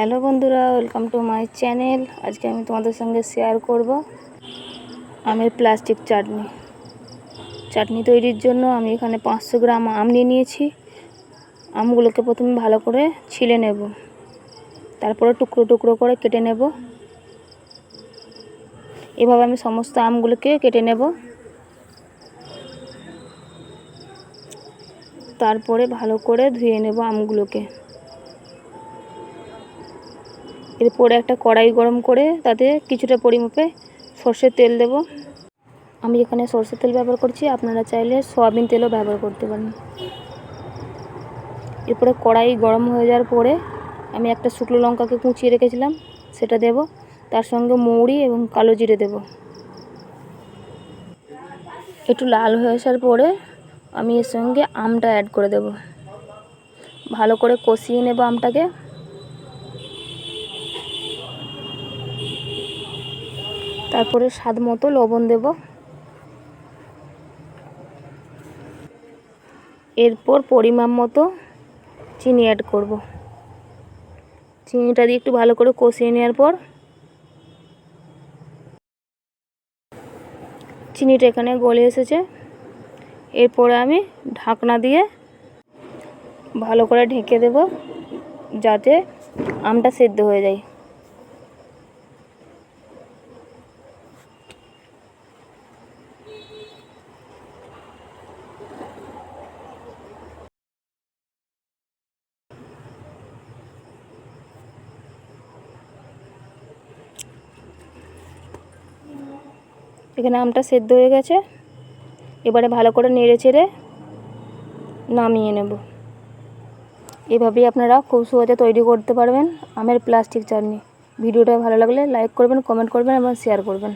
Hello বন্ধুরা welcome to my channel আজকে আমি তোমাদের সঙ্গে শেয়ার করব আমের প্লাস্টিক চাটনি। চাটনি তৈরির জন্য আমি এখানে পাঁচশো গ্রাম আম নিয়ে নিয়েছি। আমগুলোকে প্রথমে ভালো করে ছিলে নেব। তারপরে টুকরো টুকরো করে কেটে নেব। এভাবে আমি সমস্ত আমগুলোকে কেটে নেব। তারপরে ভালো করে ধুয়ে নেব আমগুলোকে। এরপরে একটা কড়াই গরম করে তাতে কিছুটা পরিমাপে সর্ষের তেল দেব। আমি এখানে সর্ষের তেল ব্যবহার করছি, আপনারা চাইলে সয়াবিন তেলও ব্যবহার করতে পারেন। এরপরে কড়াই গরম হয়ে যাওয়ার পরে আমি একটা শুকনো লঙ্কাকে কুচিয়ে রেখেছিলাম, সেটা দেব। তার সঙ্গে মৌরি এবং কালো জিরে দেব। একটু লাল হয়ে আসার পরে আমি এর সঙ্গে আমটা অ্যাড করে দেব। ভালো করে কষিয়ে নেব আমটাকে। তারপরে স্বাদ মতো লবণ দেব। এরপর পরিমাণ মতো চিনি অ্যাড করব। চিনিটা দিয়ে একটু ভালো করে কষিয়ে নেওয়ার পর চিনিটা এখানে গলে এসেছে। এরপরে আমি ঢাকনা দিয়ে ভালো করে ঢেকে দেব যাতে আমটা সেদ্ধ হয়ে যায়। এখানে আমটা সেদ্ধ হয়ে গেছে। এবারে ভালো করে নেড়ে চেড়ে নামিয়ে নেব। এভাবেই আপনারা খুব সহজে তৈরি করতে পারবেন আমের প্লাস্টিক চাটনি। ভিডিওটা ভালো লাগলে লাইক করবেন, কমেন্ট করবেন এবং শেয়ার করবেন।